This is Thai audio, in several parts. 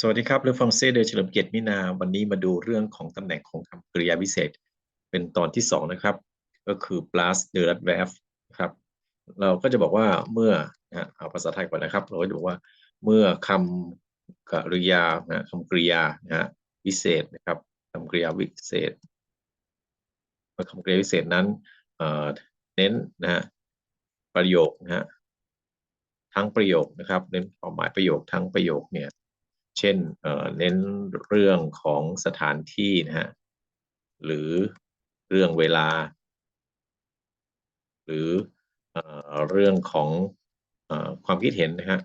สวัสดีครับเรือฟองเซ่เดชเฉลิมเกียรติมินา วันนี้มาดูเรื่องของตำแหน่งของคำกริยาพิเศษ เป็นตอนที่สองนะครับ ก็คือ plus the r a d v e r b ครับ เราก็จะบอกว่าเมื่อนะเอาภาษาไทยก่อนนะครับ เราก็จะบอกว่าเมื่อคำกริยานะคำกริยานะวิเศษนะครับคำกริยาวิเศษเมื่อคำกริยาวิเศษนั้นเน้นนะฮะประโยคนะฮะทั้งประโยคนะครับ เน้นความหมายประโยคทั้งประโยคเนี่ย เช่นเน้นเรื่องของสถานที่นะฮะหรือเรื่องเวลา หรือเรื่องของความคิดเห็นนะฮะ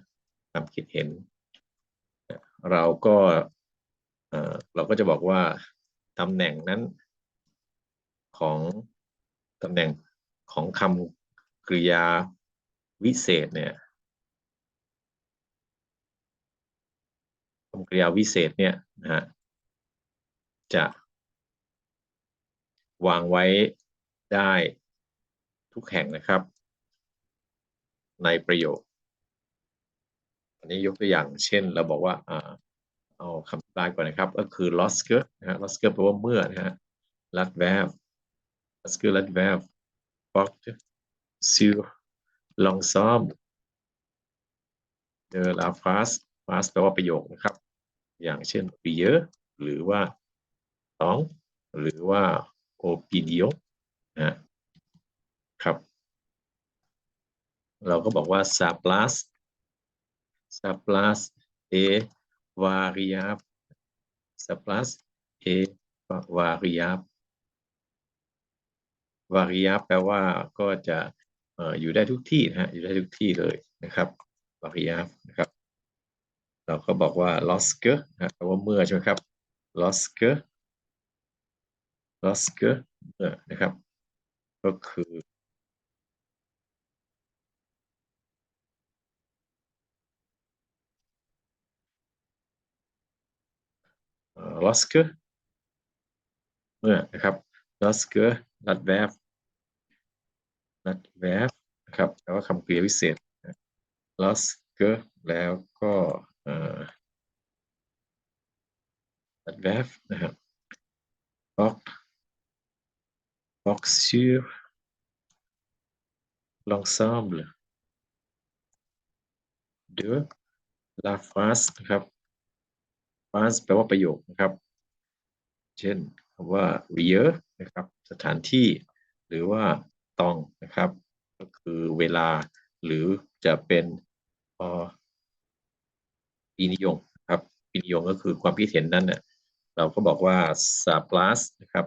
ความคิดเห็น เราก็เราก็จะบอกว่าตำแหน่งนั้นของตำแหน่งของคำกริยาวิเศษเนี่ยำกริยาวิเศษเนี่ยนะฮะจะวางไว้ได้ทุกแห่งนะครับ ในประโยค อันนี้ยกตัวอย่างเช่นเราบอกว่าอ่าเอาคำตายก่อนนะครับ ก็คือ loske นะฮะ loske แปลว่าเมื่อนะฮะ lat verb loske lat verb porte sur l'ensemble de la phrase phrase แปลว่าประโยคนะครับ อย่างเช่น beer หรือว่าต้อง หรือว่า opinion นะครับ เราก็บอกว่า s a p l a s s a p l a s e variable s a p l a s e variable variable แปลว่าก็จะอยู่ได้ทุกที่นะฮะอยู่ได้ทุกที่เลยนะครับ variable นะครับ ก็บอกว่า loske นะแปลว่าเมื่อใช่ไหมครับ loske loske เมื่อนะครับ ก็คือ loske เมื่อนะครับ loske that verb that verb นะครับแปลว่าคำกริยาวิเศษ loske แล้วก็ adverb นะครับ porte porte sur l'ensemble de la phrase นะครับ phrase แปลว่าประโยคนะครับ เช่นคำว่า lieu นะครับ สถานที่ หรือว่าตองนะครับ ก็คือเวลา หรือจะเป็นอ ปีนิยมครับปีนิยมก็คือความคิดเห็นนั้นเนี่ยเราก็บอกว่า s a p l u s นะครับ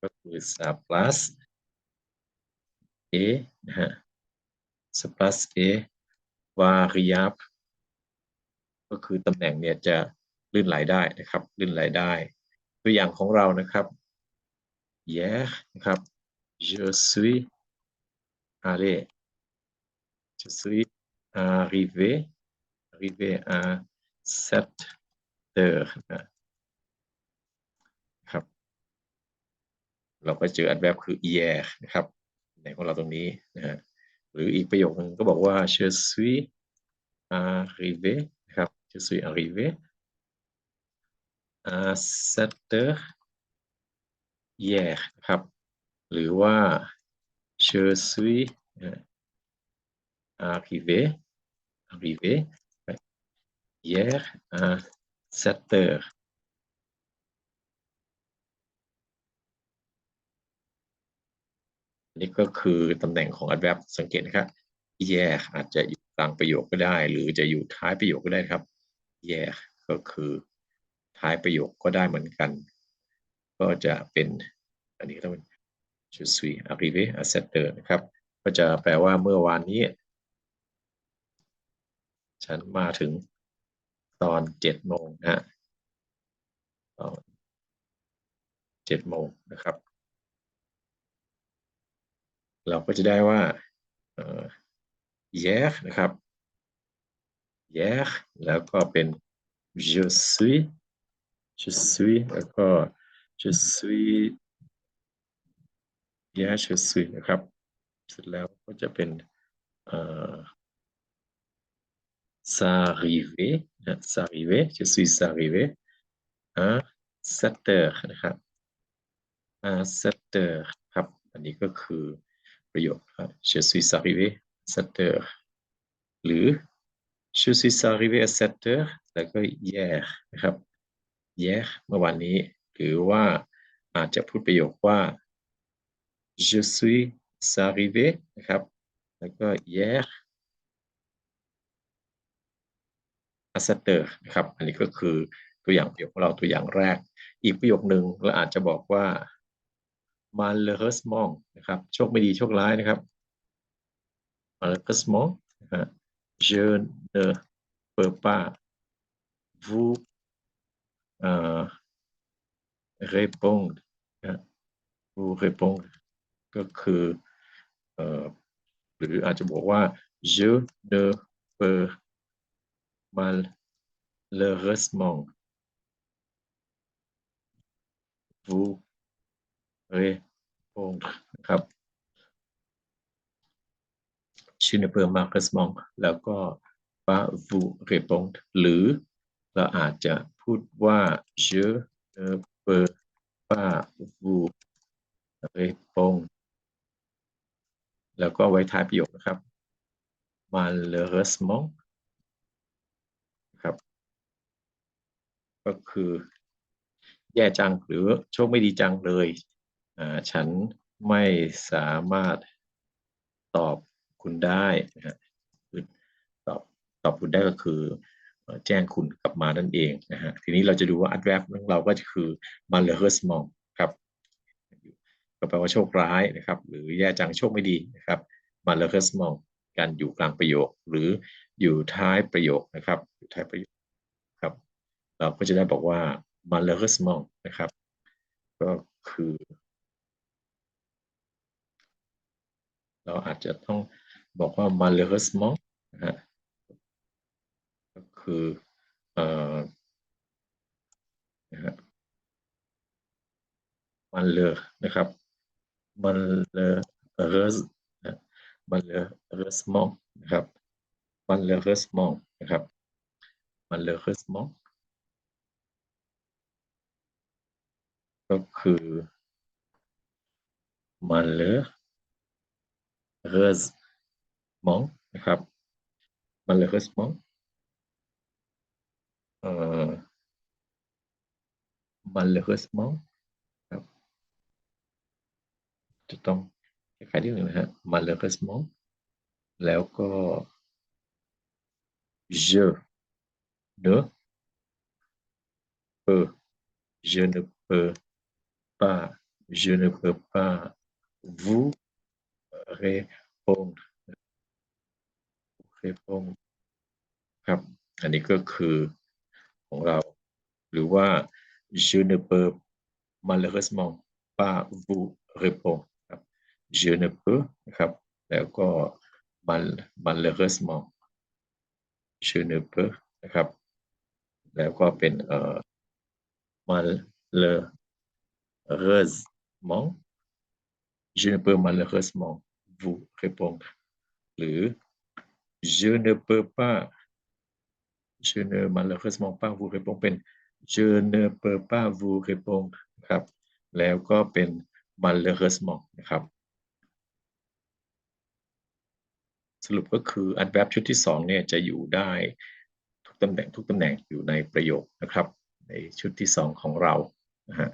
ก็คือ s a p l u s a นะฮะ s a p l u s a variable ก็คือตำแหน่งเนี่ยจะลื่นไหลได้นะครับลื่นไหลได้ ตัวอย่างของเรานะครับ hier นะครับ je suis allé je suis arrivé arrivé à 7 heures นะครับ เราก็เจอ adverb คือ hier นะครับ ในของเราตรงนี้นะฮะหรืออีกประโยคนึงก็บอกว่า je suis arrivé นะครับ je suis arrivé à 7 heures hier นะครับ หรือว่า je suis arrivé arrivé hier à 7 heures นี่ก็คือตำแหน่งของ adverb สังเกตนะครับ yeah อาจจะอยู่กลางประโยคก็ได้ หรือจะอยู่ท้ายประโยคก็ได้ครับ yeah ก็คือท้ายประโยคก็ได้เหมือนกัน ก็จะเป็นอันนี้ต้องเป็น je suis arrivé à 7 heures นะครับ ก็จะแปลว่าเมื่อวานนี้ ฉันมาถึง ตอนเจ็ดโมงนะฮะตอนเจ็ดโมงนะครับ เราก็จะได้ว่า hier นะครับ hier แล้วก็เป็น je suis je suis แล้วก็ je suis hier je suis นะครับ เสร็จแล้วก็จะเป็น s'arriver นะ s'arriver je suis arrivé à 7 heures นะครับ à 7 heures ครับ อันนี้ก็คือประโยคครับ je suis arrivé à 7 heures หรือ je suis arrivé à 7 heures แล้วก็ hier นะครับ hier เมื่อวานนี้ หรือว่าอาจจะพูดประโยคว่า je suis arrivé นะครับ แล้วก็ hier à 7 heures นะครับ อันนี้ก็คือตัวอย่างประโยคของเราตัวอย่างแรก อีกประโยคหนึ่งเราอาจจะบอกว่า malheureusement นะครับ โชคไม่ดีโชคร้ายนะครับ malheureusement นะฮะ je ne peux pas vous euh, répondre นะ vous répondre ก็คือเอ่อหรืออาจจะบอกว่า je ne peux malheureusement vous répondre นะครับ je ne peux malheureusement แล้วก็ pas vous répondre หรือเราอาจจะพูดว่า je ne peux pas vous répondre แล้วก็ไว้ท้ายประโยคนะครับ malheureusement ครับ ก็คือ แย่จังหรือโชคไม่ดีจังเลยฉันไม่สามารถตอบคุณได้นะฮะตอบตอบคุณได้ก็คือแจ้งคุณกลับมานั่นเองนะฮะทีนี้เราจะดูว่า adverb ของเราก็คือ malheureusement ครับก็แปลว่าโชคร้ายนะครับ หรือแย่จังโชคไม่ดีนะครับ malheureusement การอยู่กลางประโยค หรืออยู่ท้ายประโยคนะครับอยู่ท้ายประโยค เราก็จะได้บอกว่า malheureusement นะครับ ก็คือ เราอาจจะต้องบอกว่า malheureusement นะฮะก็คือเอ่อนะฮะมันเลอนะครับ มันเลอเรสมันเลอเรสมองนะครับ มันเลอเรสมองนะครับ มันเลอเรสมอง ก็คือ malheureusement นะครับ malheureusement เอ่อ malheureusement ครับจะต้องคล้ายๆที่หนึ่งนะฮะ malheureusement แล้วก็ je ne peux je ne peux pas je ne peux pas vous répondre répondre ครับ อันนี้ก็คือของเรา หรือว่า je ne peux malheureusement pas vous répondre ครับ je ne peux นะครับ แล้วก็ mal malheureusement je ne peux นะครับ แล้วก็เป็นเอ่อ malheureusement je ne peux malheureusement vous répondre หรือ je ne peux pas je ne malheureusement pas vous répondre เป็น je ne peux pas vous répondre ครับ แล้วก็เป็น malheureusement นะครับ สรุปก็คือ adverb ชุดที่สองเนี่ยจะอยู่ได้ทุกตำแหน่งทุกตำแหน่งอยู่ในประโยคนะครับ ในชุดที่สองของเรานะฮะ